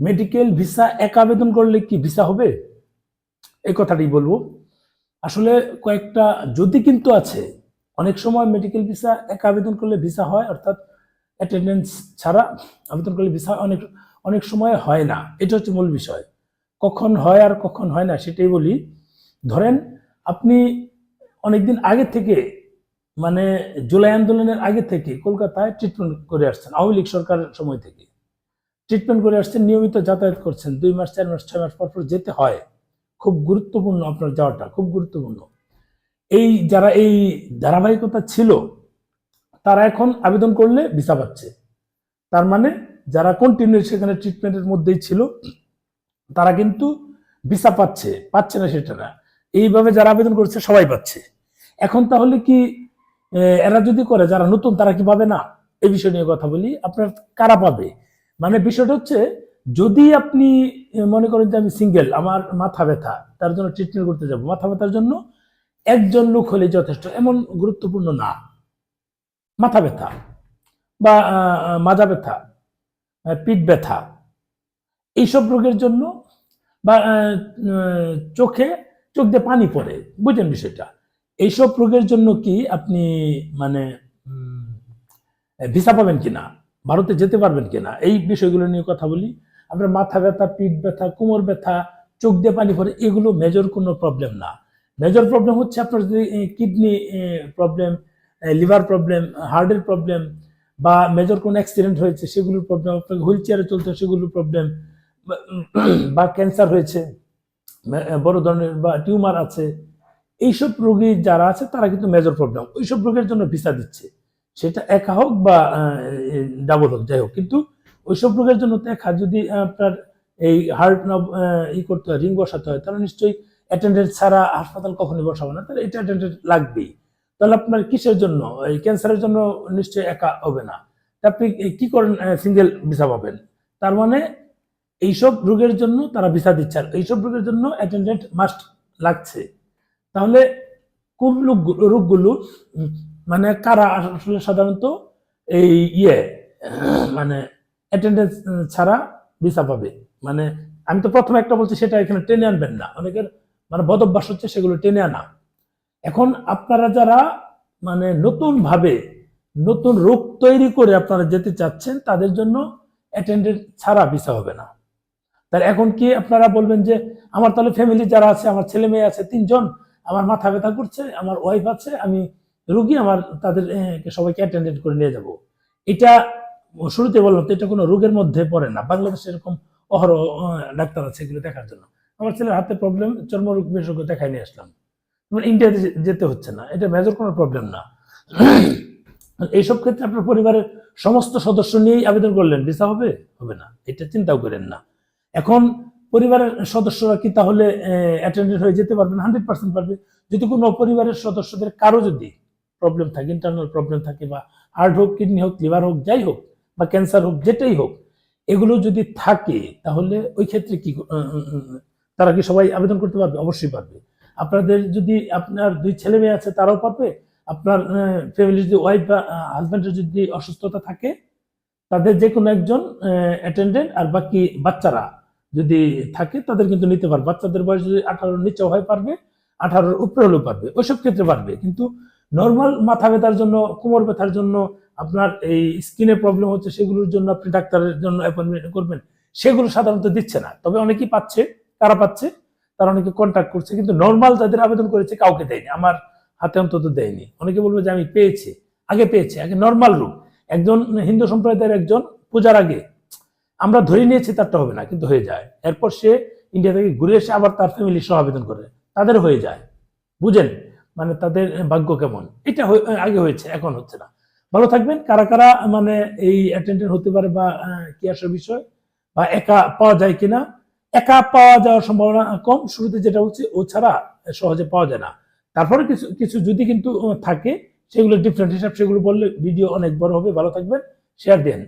Medical visa এক আবেদন করলে কি ভিসা হবে? এই কথাটি বলব। আসলে কয়েকটা যদি কিন্তু আছে, অনেক সময় মেডিকেল ভিসা এক আবেদন করলে ভিসা হয়, অর্থাৎ অ্যাটেন্ডেন্স ছাড়া আবেদন করলে ভিসা অনেক অনেক সময় হয় না। এটা হচ্ছে মূল বিষয়। কখন হয় আর কখন হয় না সেটাই বলি। ধরেন আপনি অনেকদিন আগে থেকে মানে জুলাই আন্দোলনের আগে থেকে কলকাতায় ট্রিটমেন্ট করে আসছেন, আওয়ামী লীগ সরকারের সময় থেকে। ট্রিটমেন্ট করে আসছেন, নিয়মিত যাতায়াত করছেন। দুই মাস, চার মাস, ছয় মাস পর পর যেতে হয়। খুব গুরুত্বপূর্ণ আপনার যাওয়াটা, খুব গুরুত্বপূর্ণ। এই যারা এই ধারাবাহিকতা ছিল, তারা এখন আবেদন করলে ভিসা পাচ্ছে। তার মানে যারা কন্টিনিউ সেখানে ট্রিটমেন্টের মধ্যেই ছিল, তারা কিন্তু ভিসা পাচ্ছে পাচ্ছে না সেটা না। এইভাবে যারা আবেদন করছে, সবাই পাচ্ছে। এখন তাহলে কি এরা যদি করে, যারা নতুন, তারা কি পাবে না? এই বিষয় নিয়ে কথা বলি। আপনার কারা পাবে? মানে বিষয়টা হচ্ছে, যদি আপনি মনে করেন যে আমি সিঙ্গেল আমার মাথা ব্যথা, তার জন্য ট্রিটমেন্ট করতে যাব, মাথা ব্যথার জন্য একজন লোক হলে যথেষ্ট, এমন গুরুত্বপূর্ণ না। মাথা ব্যথা বা মাজা ব্যথা পিঠ ব্যথা, এইসব রোগের জন্য বা চোখে, চোখ দিয়ে পানি পড়ে বুঝেন বিষয়টা? এইসব রোগের জন্য কি আপনি মানে ভিসা পাবেন কিনা? ভারতে যেতে পারবেন কিনা? এই বিষয়গুলো নিয়ে কথা বলি। আপনার মাথা ব্যথা, পিঠ ব্যথা, কোমর ব্যথা, চোখ দিয়ে পানি পড়ে, এগুলো মেজর কোনো প্রবলেম না। মেজর প্রবলেম হচ্ছে আপনার যদি কিডনি প্রবলেম লিভার প্রবলেম হার্টের প্রবলেম বা মেজর কোনো অ্যাক্সিডেন্ট হয়েছে, সেগুলোর প্রবলেম আপনাকে হুইল চেয়ারে চলতে সেগুলোর প্রবলেম বা ক্যান্সার হয়েছে বড় ধরনের বা টিউমার আছে, এইসব রোগী যারা আছে, তারা কিন্তু মেজর প্রবলেম ওইসব রোগের জন্য ভিসা দিচ্ছে। সেটা একা হোক বা ডাবল হোক, যাই হোক। কিন্তু ওইসব রোগের জন্য একা যদি আপনার এই হার্ট ই করতে হয় রিং বসাতে হয়, তাহলে নিশ্চয়ই অ্যাটেন্ডেন্ট ছাড়া হাসপাতাল কখনই বসাবো না। তাহলে এটা অ্যাটেন্ডেন্ট লাগবেই। তাহলে আপনার কিসের জন্য? এই ক্যান্সারের জন্য নিশ্চয়ই একা হবে না। আপনি কি করেন? সিঙ্গেল ভিসা পাবেন। তার মানে এইসব রোগের জন্য তারা ভিসা দিচ্ছে আর এইসব রোগের জন্য অ্যাটেন্ডেন্ট মাস্ট লাগছে। তাহলে কোন রোগগুলো মানে কারা আসলে সাধারণত এই ইয়ে মানে অ্যাটেন্ডেন্স ছাড়া ভিসা পাবে। মানে আমি তো প্রথমে একটা বলছি, সেটা এখানে টেনে আনবেন না। অনেকের মানে বদভ্যাস হচ্ছে সেগুলো টেনে আনা। এখন আপনারা যারা মানে নতুন ভাবে নতুন রোগ তৈরি করে আপনারা যেতে চাচ্ছেন, তাদের জন্য অ্যাটেন্ডেন্ট ছাড়া ভিসা হবে না। তার এখন কি আপনারা বলবেন যে, আমার তাহলে ফ্যামিলি যারা আছে, আমার ছেলে মেয়ে আছে, তিনজন, আমার মাথা ব্যথা করছে, আমার ওয়াইফ আছে, আমি রুগী আমার তাদের সবাইকে অ্যাটেন্ডেন্ট করে নিয়ে যাব। এটা শুরুতে বললাম তো এটা কোনো রোগের মধ্যে পড়ে না। বাংলাদেশে এরকম অহরহ আহ, ডাক্তার আছে এগুলো দেখার জন্য। আমার ছেলের হাতে প্রবলেম চর্মরোগ বিশেষজ্ঞ দেখাই নিয়ে আসলাম। মানে ইন্ডিয়াতে যেতে হচ্ছে না এটা মেজর কোনো প্রবলেম না। এইসব ক্ষেত্রে আপনার পরিবারের সমস্ত সদস্য নিয়েই আবেদন করলেন ভিসা হবে? হবে না। এটা চিন্তাও করেন না। এখন পরিবারের সদস্যরা কি তাহলে অ্যাটেন্ডেন্ট হয়ে যেতে পারবেন? হান্ড্রেড পার্সেন্ট পারবে। যদি কোনো পরিবারের সদস্যদের কারও যদি প্রবলেম থাকে ইন্টারনাল প্রবলেম থাকে বা হার্ট হোক কিডনি হোক লিভার হোক, যাই হোক বা ক্যান্সার হোক, যেটাই হোক, এগুলো যদি থাকে, তাহলে ওই ক্ষেত্রে কি তারা কি সবাই আবেদন করতে পারবে? অবশ্যই পারবে। আপনাদের যদি আপনার দুই ছেলে মেয়ে আছে, তারাও পারবে। আপনার ফ্যামিলির যদি ওয়াইফ বা হাজব্যান্ডের যদি অসুস্থতা থাকে, তাদের যে কোনো একজন অ্যাটেন্ডেন্ট আর বাকি বাচ্চারা যদি থাকে, তাদের কিন্তু নিতে পারবে। বাচ্চাদের বয়স যদি আঠারোর নিচে হয়, পারবে। আঠারোর উপরে হলেও পারবে। ওইসব ক্ষেত্রে পারবে। কিন্তু নর্মাল মাথা ব্যথার জন্য, কোমর ব্যথার জন্য আপনার এই স্কিনের প্রবলেম হচ্ছে, সেগুলোর জন্য আপনি ডাক্তারের জন্য অ্যাপয়েন্টমেন্ট করবেন। সেগুলো সাধারণত দিচ্ছে না। তবে অনেকেই পাচ্ছে কারা পাচ্ছে, তারা অনেকে কন্ট্যাক্ট করছে, কিন্তু নর্মাল যাদের আবেদন করেছে কাউকে দেয়নি। আমার হাতে অন্তত দেয়নি। অনেকে বলবে যে আমি পেয়েছি, আগে পেয়েছি, আগে নর্মাল রূপ একজন হিন্দু সম্প্রদায়ের একজন পূজার আগে, আমরা ধরে নিয়েছি তারটা হবে না, কিন্তু হয়ে যায়। এরপর সে ইন্ডিয়া থেকে ঘুরে এসে আবার তার ফ্যামিলি সহ আবেদন করে। তাদের হয়ে যায়। বুঝেন? মানে তাদের ভাগ্য কেমন? এটা আগে হয়েছে, এখন হচ্ছে না। ভালো থাকবেন। কারা কারা মানে এই অ্যাটেন্ডেন্ট হতে পারে বা কি আসার বিষয় বা একা পাওয়া যায় কিনা? একা পাওয়া যাওয়ার সম্ভাবনা কম। শুরুতে যেটা হচ্ছে ও ছাড়া সহজে পাওয়া যায় না। তারপরে কিছু কিছু যদি কিন্তু থাকে, সেগুলো ডিফারেন্ট হিসাব, সেগুলো বললে ভিডিও অনেক বড় হবে। ভালো থাকবেন। শেয়ার দেন।